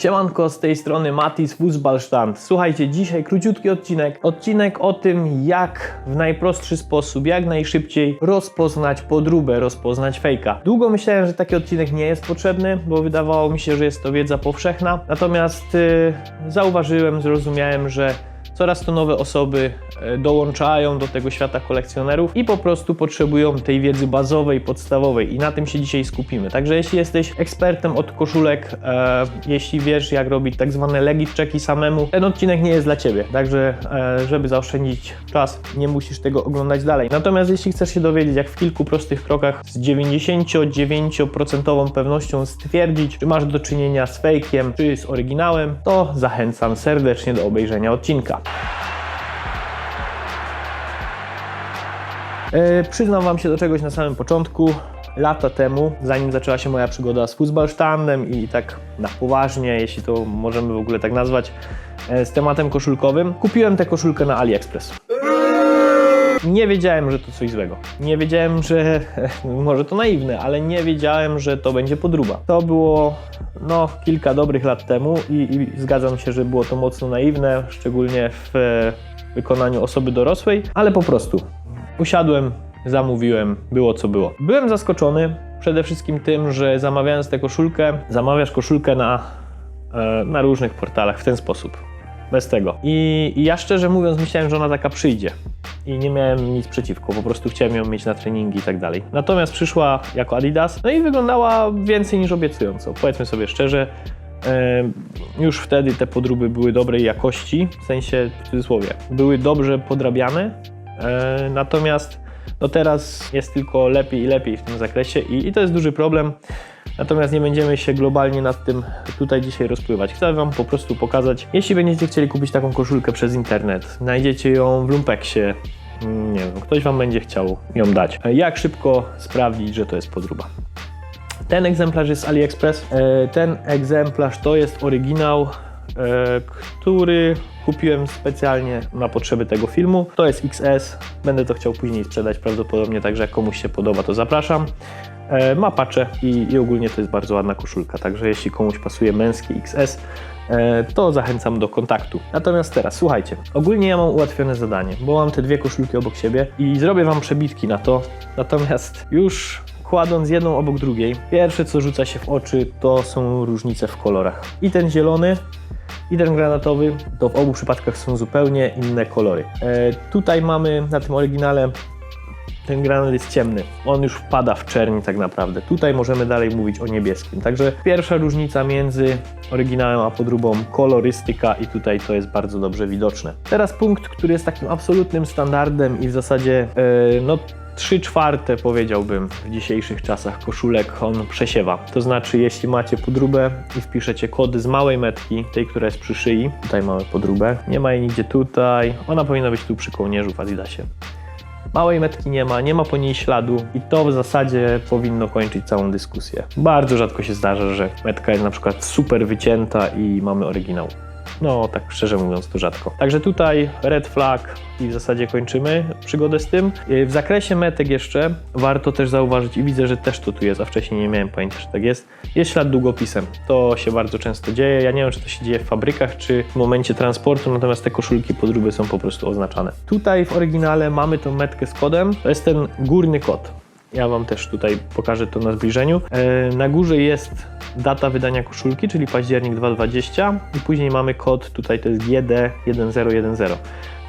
Siemanko, z tej strony Matis Fußballstand. Słuchajcie, dzisiaj króciutki odcinek. Odcinek o tym, jak w najprostszy sposób, jak najszybciej rozpoznać podróbę, rozpoznać fejka. Długo myślałem, że taki odcinek nie jest potrzebny, bo wydawało mi się, że jest to wiedza powszechna. Natomiast yy, zauważyłem, zrozumiałem, że coraz to nowe osoby e, dołączają do tego świata kolekcjonerów i po prostu potrzebują tej wiedzy bazowej, podstawowej i na tym się dzisiaj skupimy. Także jeśli jesteś ekspertem od koszulek, e, jeśli wiesz jak robić tak zwane legit checki samemu, ten odcinek nie jest dla Ciebie. Także e, żeby zaoszczędzić czas, nie musisz tego oglądać dalej. Natomiast jeśli chcesz się dowiedzieć jak w kilku prostych krokach z 99% pewnością stwierdzić, czy masz do czynienia z fejkiem, czy z oryginałem, to zachęcam serdecznie do obejrzenia odcinka. E, przyznam Wam się do czegoś na samym początku. Lata temu, zanim zaczęła się moja przygoda z Fußballstandem i tak na poważnie, jeśli to możemy w ogóle tak nazwać, e, z tematem koszulkowym, kupiłem tę koszulkę na AliExpress. Nie wiedziałem, że to coś złego. Nie wiedziałem, że może to naiwne, ale nie wiedziałem, że to będzie podruba. To było no, kilka dobrych lat temu i, i zgadzam się, że było to mocno naiwne, szczególnie w e, wykonaniu osoby dorosłej, ale po prostu usiadłem, zamówiłem, było co było. Byłem zaskoczony przede wszystkim tym, że zamawiając tę koszulkę, zamawiasz koszulkę na, e, na różnych portalach w ten sposób. Bez tego. I, I ja szczerze mówiąc myślałem, że ona taka przyjdzie. I nie miałem nic przeciwko, po prostu chciałem ją mieć na treningi i tak dalej. Natomiast przyszła jako Adidas, no i wyglądała więcej niż obiecująco. Powiedzmy sobie szczerze, już wtedy te podróby były dobrej jakości, w sensie w cudzysłowie, były dobrze podrabiane, e, natomiast no teraz jest tylko lepiej i lepiej w tym zakresie i, i to jest duży problem. Natomiast nie będziemy się globalnie nad tym tutaj dzisiaj rozpływać. Chcę Wam po prostu pokazać, jeśli będziecie chcieli kupić taką koszulkę przez internet, znajdziecie ją w Lumpeksie, mm, nie wiem, ktoś Wam będzie chciał ją dać. Jak szybko sprawdzić, że to jest podróba? Ten egzemplarz jest z AliExpress. E, Ten egzemplarz to jest oryginał, e, który kupiłem specjalnie na potrzeby tego filmu. To jest XS. Będę to chciał później sprzedać prawdopodobnie, także jak komuś się podoba, to zapraszam. E, Ma pacze i, i ogólnie to jest bardzo ładna koszulka, także jeśli komuś pasuje męski XS, e, to zachęcam do kontaktu. Natomiast teraz, słuchajcie, ogólnie ja mam ułatwione zadanie, bo mam te dwie koszulki obok siebie i zrobię Wam przebitki na to, natomiast już kładąc jedną obok drugiej, pierwsze co rzuca się w oczy to są różnice w kolorach. I ten zielony i ten granatowy, to w obu przypadkach są zupełnie inne kolory. E, tutaj mamy na tym oryginale ten granat jest ciemny. On już wpada w czerń tak naprawdę. Tutaj możemy dalej mówić o niebieskim. Także pierwsza różnica między oryginałem a podróbą kolorystyka i tutaj to jest bardzo dobrze widoczne. Teraz punkt, który jest takim absolutnym standardem i w zasadzie e, no 3 czwarte powiedziałbym w dzisiejszych czasach koszulek on przesiewa. To znaczy jeśli macie podróbę i wpiszecie kody z małej metki, tej która jest przy szyi, tutaj mamy podróbę, nie ma jej nigdzie tutaj, ona powinna być tu przy kołnierzu w Adidasie. Małej metki nie ma, nie ma po niej śladu i to w zasadzie powinno kończyć całą dyskusję. Bardzo rzadko się zdarza, że metka jest na przykład super wycięta i mamy oryginał. No, tak szczerze mówiąc, to rzadko. Także tutaj red flag i w zasadzie kończymy przygodę z tym. Yy, W zakresie metek jeszcze warto też zauważyć i widzę, że też to tu jest, a wcześniej nie miałem pojęcia, że tak jest. Jest ślad długopisem. To się bardzo często dzieje. Ja nie wiem, czy to się dzieje w fabrykach, czy w momencie transportu, natomiast te koszulki podróby są po prostu oznaczane. Tutaj w oryginale mamy tą metkę z kodem. To jest ten górny kod. Ja Wam też tutaj pokażę to na zbliżeniu. E, Na górze jest data wydania koszulki, czyli październik 2020 i później mamy kod, tutaj to jest GD1010.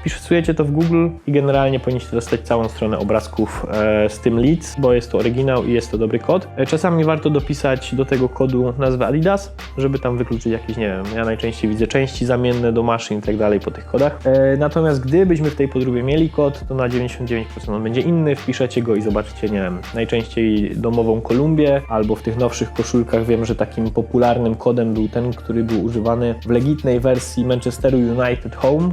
Wpisujecie to w Google i generalnie powinniście dostać całą stronę obrazków e, z tym leads, bo jest to oryginał i jest to dobry kod. E, czasami warto dopisać do tego kodu nazwę Adidas, żeby tam wykluczyć jakieś, nie wiem, ja najczęściej widzę części zamienne do maszyn i tak dalej po tych kodach. E, natomiast gdybyśmy w tej podróbie mieli kod, to na 99% on będzie inny, wpiszecie go i zobaczycie, nie wiem, najczęściej domową Kolumbię, albo w tych nowszych koszulkach wiem, że takim popularnym kodem był ten, który był używany w legitnej wersji Manchesteru United Home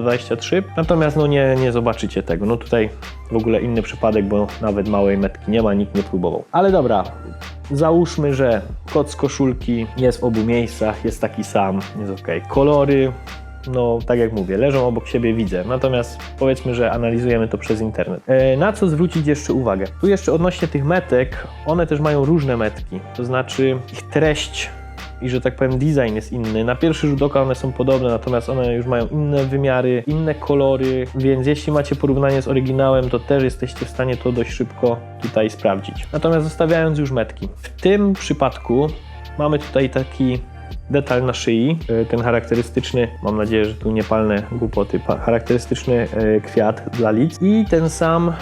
222-223, natomiast no nie, nie zobaczycie tego. No tutaj w ogóle inny przypadek, bo nawet małej metki nie ma, nikt nie próbował. Ale dobra, załóżmy, że kod z koszulki jest w obu miejscach, jest taki sam, jest ok. Kolory, no tak jak mówię, leżą obok siebie, widzę. Natomiast powiedzmy, że analizujemy to przez internet. E, na co zwrócić jeszcze uwagę? Tu jeszcze odnośnie tych metek, one też mają różne metki, to znaczy ich treść i że tak powiem design jest inny. Na pierwszy rzut oka one są podobne, natomiast one już mają inne wymiary, inne kolory, więc jeśli macie porównanie z oryginałem, to też jesteście w stanie to dość szybko tutaj sprawdzić. Natomiast zostawiając już metki. W tym przypadku mamy tutaj taki detal na szyi, e, ten charakterystyczny, mam nadzieję, że tu nie palne głupoty, charakterystyczny e, kwiat dla lic i ten sam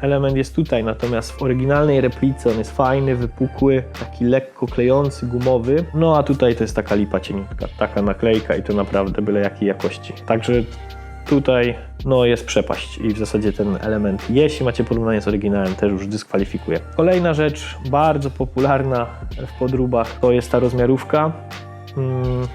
element jest tutaj, natomiast w oryginalnej replice on jest fajny, wypukły, taki lekko klejący, gumowy, no a tutaj to jest taka lipa cieniutka, taka naklejka i to naprawdę byle jakiej jakości. Także tutaj no jest przepaść i w zasadzie ten element, jeśli macie porównanie z oryginałem, też już dyskwalifikuje. Kolejna rzecz, bardzo popularna w podróbach, to jest ta rozmiarówka. Mm,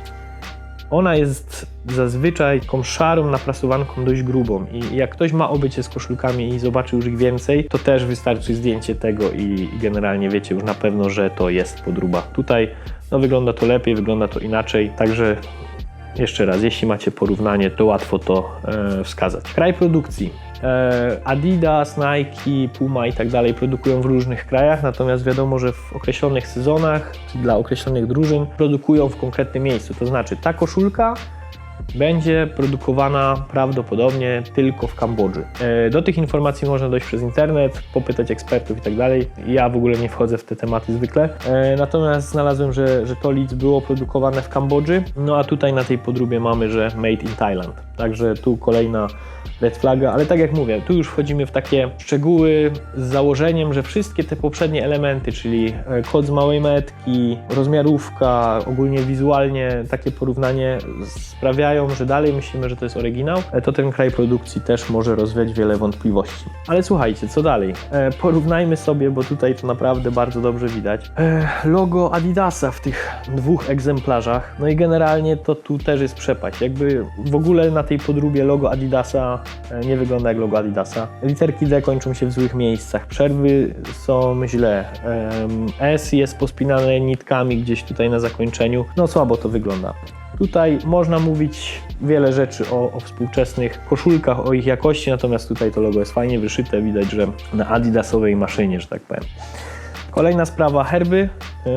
Ona jest zazwyczaj taką szarą naprasowanką dość grubą i jak ktoś ma obycie z koszulkami i zobaczy już ich więcej, to też wystarczy zdjęcie tego i generalnie wiecie już na pewno, że to jest podróba. Tutaj no, wygląda to lepiej, wygląda to inaczej, także jeszcze raz, jeśli macie porównanie, to łatwo to e, wskazać. Kraj produkcji. E, Adidas, Nike, Puma i tak dalej produkują w różnych krajach, natomiast wiadomo, że w określonych sezonach dla określonych drużyn produkują w konkretnym miejscu. To znaczy, ta koszulka będzie produkowana prawdopodobnie tylko w Kambodży. E, Do tych informacji można dojść przez internet, popytać ekspertów i tak dalej. Ja w ogóle nie wchodzę w te tematy zwykle. E, Natomiast znalazłem, że, że to lidz było produkowane w Kambodży. No a tutaj na tej podróbie mamy, że made in Thailand. Także tu kolejna red flaga, ale tak jak mówię, tu już wchodzimy w takie szczegóły z założeniem, że wszystkie te poprzednie elementy, czyli e, kod z małej metki, rozmiarówka, ogólnie wizualnie takie porównanie sprawiają, że dalej myślimy, że to jest oryginał, e, to ten kraj produkcji też może rozwiać wiele wątpliwości. Ale słuchajcie, co dalej? E, Porównajmy sobie, bo tutaj to naprawdę bardzo dobrze widać. E, Logo Adidasa w tych dwóch egzemplarzach, no i generalnie to tu też jest przepaść. Jakby w ogóle na tej podróbie logo Adidasa nie wygląda jak logo Adidasa. Literki D kończą się w złych miejscach, przerwy są źle, S jest pospinane nitkami gdzieś tutaj na zakończeniu, no słabo to wygląda. Tutaj można mówić wiele rzeczy o, o współczesnych koszulkach, o ich jakości, natomiast tutaj to logo jest fajnie wyszyte, widać, że na adidasowej maszynie, że tak powiem. Kolejna sprawa, herby. Yy,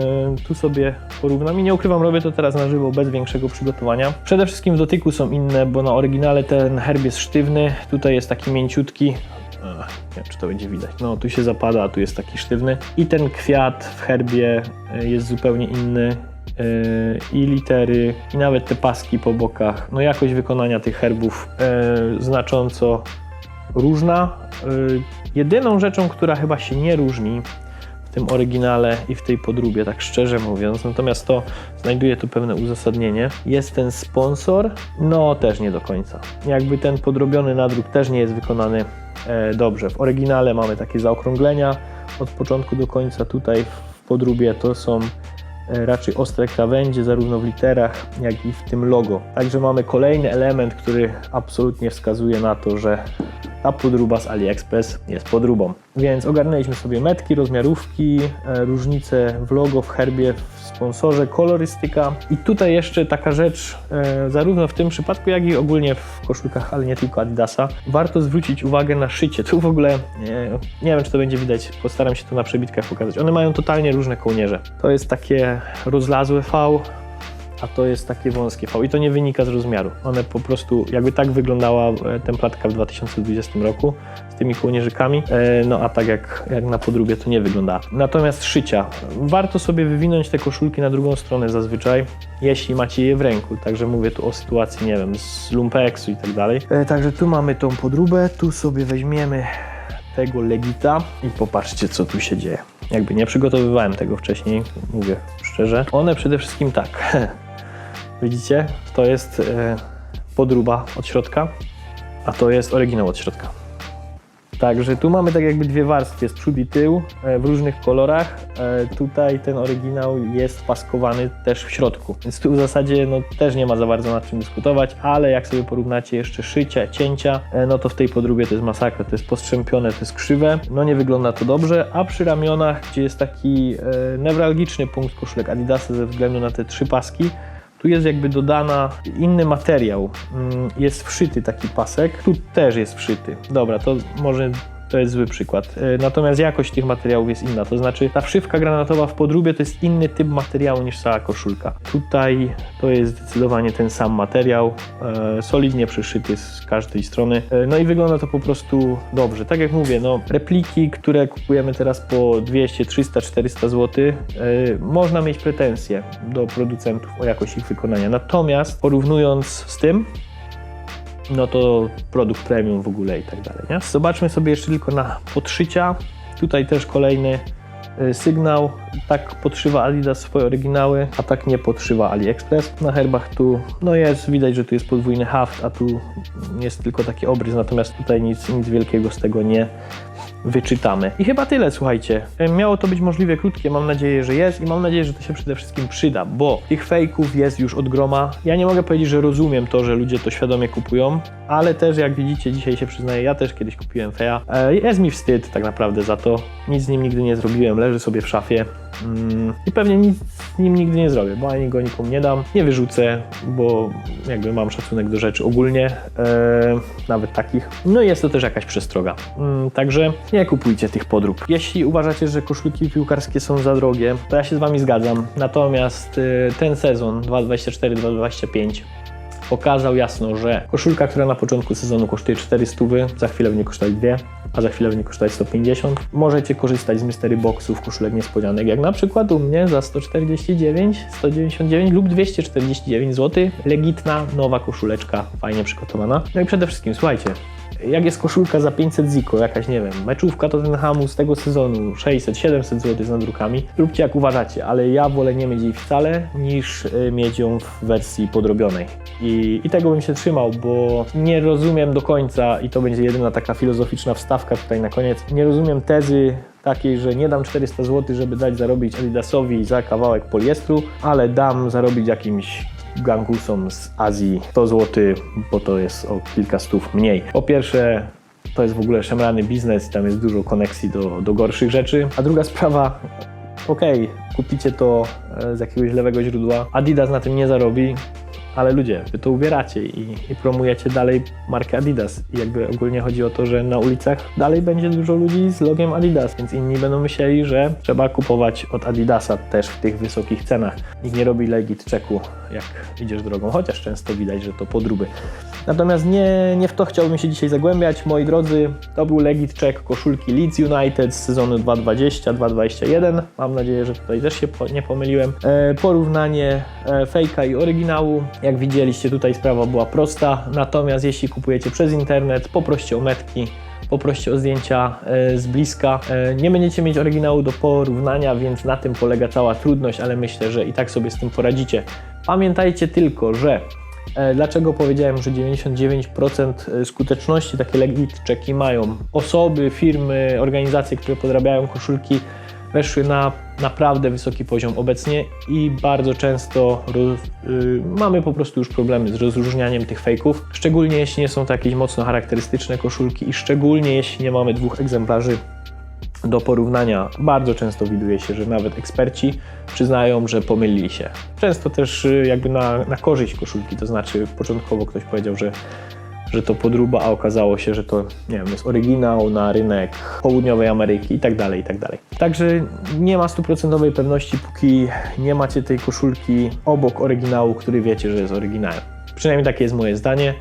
tu sobie porównam i nie ukrywam, robię to teraz na żywo bez większego przygotowania. Przede wszystkim w dotyku są inne, bo na oryginale ten herb jest sztywny, tutaj jest taki mięciutki. Nie wiem, czy to będzie widać. No, tu się zapada, a tu jest taki sztywny. I ten kwiat w herbie y, jest zupełnie inny. I litery, i nawet te paski po bokach. No, jakość wykonania tych herbów yy, znacząco różna. Yy, Jedyną rzeczą, która chyba się nie różni, w tym oryginale i w tej podróbie, tak szczerze mówiąc. Natomiast to znajduje tu pewne uzasadnienie. Jest ten sponsor, no też nie do końca. Jakby ten podrobiony nadruk też nie jest wykonany e, dobrze. W oryginale mamy takie zaokrąglenia od początku do końca. Tutaj w podróbie to są e, raczej ostre krawędzie, zarówno w literach, jak i w tym logo. Także mamy kolejny element, który absolutnie wskazuje na to, że ta podróba z AliExpress jest podróbą. Więc ogarnęliśmy sobie metki, rozmiarówki, e, różnice w logo, w herbie, w sponsorze, kolorystyka. I tutaj jeszcze taka rzecz, e, zarówno w tym przypadku, jak i ogólnie w koszulkach, ale nie tylko Adidasa, warto zwrócić uwagę na szycie. Tu w ogóle, nie, nie wiem czy to będzie widać, postaram się to na przebitkach pokazać. One mają totalnie różne kołnierze. To jest takie rozlazłe V, a to jest takie wąskie V i to nie wynika z rozmiaru. One po prostu, jakby tak wyglądała e, templatka w 2020 roku z tymi kołnierzykami, e, no a tak jak, jak na podróbie to nie wygląda. Natomiast szycia. Warto sobie wywinąć te koszulki na drugą stronę zazwyczaj, jeśli macie je w ręku. Także mówię tu o sytuacji, nie wiem, z lumpeksu i tak dalej. E, Także tu mamy tą podróbę, tu sobie weźmiemy tego legita i popatrzcie co tu się dzieje. Jakby nie przygotowywałem tego wcześniej, mówię szczerze. One przede wszystkim tak. Widzicie? To jest e, podróba od środka, a to jest oryginał od środka. Także tu mamy tak jakby dwie warstwy, jest przód i tył e, w różnych kolorach. E, Tutaj ten oryginał jest paskowany też w środku, więc tu w zasadzie no, też nie ma za bardzo nad czym dyskutować, ale jak sobie porównacie jeszcze szycia, cięcia, no to w tej podróbie to jest masakra, to jest postrzępione, to jest krzywe, no nie wygląda to dobrze, a przy ramionach, gdzie jest taki e, newralgiczny punkt koszulek Adidasa ze względu na te trzy paski, tu jest jakby dodana inny materiał. Mm, Jest wszyty taki pasek. Tu też jest wszyty. Dobra, to może to jest zły przykład. E, Natomiast jakość tych materiałów jest inna, to znaczy ta wszywka granatowa w podróbie to jest inny typ materiału niż cała koszulka. Tutaj to jest zdecydowanie ten sam materiał, e, solidnie przyszyty z każdej strony, e, no i wygląda to po prostu dobrze. Tak jak mówię, no repliki, które kupujemy teraz po 200, 300, 400 zł, można mieć pretensje do producentów o jakość ich wykonania. Natomiast porównując z tym, no to produkt premium w ogóle i tak dalej. Nie? Zobaczmy sobie jeszcze tylko na podszycia. Tutaj też kolejny y, sygnał. Tak podszywa Adidas swoje oryginały, a tak nie podszywa AliExpress. Na herbach tu no jest, widać, że tu jest podwójny haft, a tu jest tylko taki obrys, natomiast tutaj nic, nic wielkiego z tego nie wyczytamy. I chyba tyle, słuchajcie. E, Miało to być możliwie krótkie, mam nadzieję, że jest i mam nadzieję, że to się przede wszystkim przyda, bo tych fejków jest już od groma. Ja nie mogę powiedzieć, że rozumiem to, że ludzie to świadomie kupują, ale też jak widzicie, dzisiaj się przyznaję, ja też kiedyś kupiłem feja. E, Jest mi wstyd tak naprawdę za to. Nic z nim nigdy nie zrobiłem, leży sobie w szafie. Mm, I pewnie nic z nim nigdy nie zrobię, bo ani go nikomu nie dam, nie wyrzucę, bo jakby mam szacunek do rzeczy ogólnie, e, nawet takich. No i jest to też jakaś przestroga. Mm, także nie kupujcie tych podrób. Jeśli uważacie, że koszulki piłkarskie są za drogie, to ja się z Wami zgadzam. Natomiast e, ten sezon 2024-2025 pokazał jasno, że koszulka, która na początku sezonu kosztuje 400, za chwilę będzie kosztować 2, a za chwilę będzie kosztować 150. Możecie korzystać z mystery boxów, koszulek niespodzianek, jak na przykład u mnie za 149, 199 lub 249 zł. Legitna, nowa koszuleczka, fajnie przygotowana. No i przede wszystkim, słuchajcie, jak jest koszulka za 500 ziko, jakaś, nie wiem, meczówka Tottenhamu z tego sezonu, 600, 700 zł z nadrukami, róbcie jak uważacie, ale ja wolę nie mieć jej wcale, niż y, mieć ją w wersji podrobionej. I, I tego bym się trzymał, bo nie rozumiem do końca, i to będzie jedyna taka filozoficzna wstawka tutaj na koniec, nie rozumiem tezy takiej, że nie dam 400 zł, żeby dać zarobić Adidasowi za kawałek poliestru, ale dam zarobić jakimś gangusom z Azji 100 zł, bo to jest o kilka stów mniej. Po pierwsze, to jest w ogóle szemrany biznes, tam jest dużo koneksji do, do gorszych rzeczy. A druga sprawa, okej, kupicie to e, z jakiegoś lewego źródła, Adidas na tym nie zarobi, ale ludzie, wy to ubieracie i, i promujecie dalej markę Adidas. I jakby ogólnie chodzi o to, że na ulicach dalej będzie dużo ludzi z logiem Adidas, więc inni będą myśleli, że trzeba kupować od Adidasa też w tych wysokich cenach. Nikt nie robi legit checku, jak idziesz drogą, chociaż często widać, że to podróby. Natomiast nie, nie w to chciałbym się dzisiaj zagłębiać. Moi drodzy, to był legit check koszulki Leeds United z sezonu 2020-2021. Mam nadzieję, że tutaj też się po, nie pomyliłem. E, porównanie e, fejka i oryginału. Jak widzieliście, tutaj sprawa była prosta. Natomiast jeśli kupujecie przez internet, poproście o metki. Poproście o zdjęcia e, z bliska. E, Nie będziecie mieć oryginału do porównania, więc na tym polega cała trudność, ale myślę, że i tak sobie z tym poradzicie. Pamiętajcie tylko, że E, Dlaczego powiedziałem, że 99% skuteczności takie legit checki mają? Osoby, firmy, organizacje, które podrabiają koszulki, weszły na naprawdę wysoki poziom obecnie i bardzo często roz, y, mamy po prostu już problemy z rozróżnianiem tych fejków, szczególnie jeśli nie są to jakieś mocno charakterystyczne koszulki i szczególnie jeśli nie mamy dwóch egzemplarzy do porównania bardzo często widuje się, że nawet eksperci przyznają, że pomylili się. Często też y, jakby na, na korzyść koszulki, to znaczy początkowo ktoś powiedział, że, że to podróba, a okazało się, że to nie wiem, jest oryginał na rynek południowej Ameryki i tak dalej, i tak dalej. Także nie ma stuprocentowej pewności, póki nie macie tej koszulki obok oryginału, który wiecie, że jest oryginałem. Przynajmniej takie jest moje zdanie.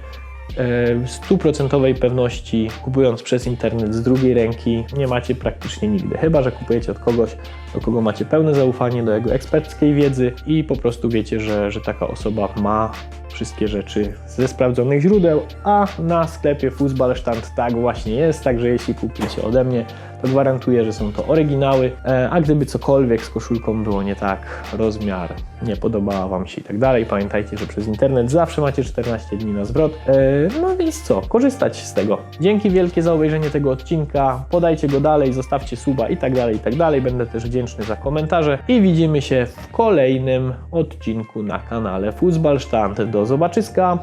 E, stuprocentowej pewności kupując przez internet z drugiej ręki nie macie praktycznie nigdy. Chyba, że kupujecie od kogoś, do kogo macie pełne zaufanie, do jego eksperckiej wiedzy i po prostu wiecie, że, że taka osoba ma wszystkie rzeczy ze sprawdzonych źródeł, a na sklepie Fußballstand tak właśnie jest, także jeśli kupicie ode mnie, to gwarantuję, że są to oryginały, e, a gdyby cokolwiek z koszulką było nie tak, rozmiar nie podobała Wam się i tak dalej, pamiętajcie, że przez internet zawsze macie 14 dni na zwrot. E, No więc co, korzystać z tego. Dzięki wielkie za obejrzenie tego odcinka, podajcie go dalej, zostawcie suba i tak dalej, i tak dalej. Będę też wdzięczny za komentarze i widzimy się w kolejnym odcinku na kanale Fußballstand. Do zobaczyska!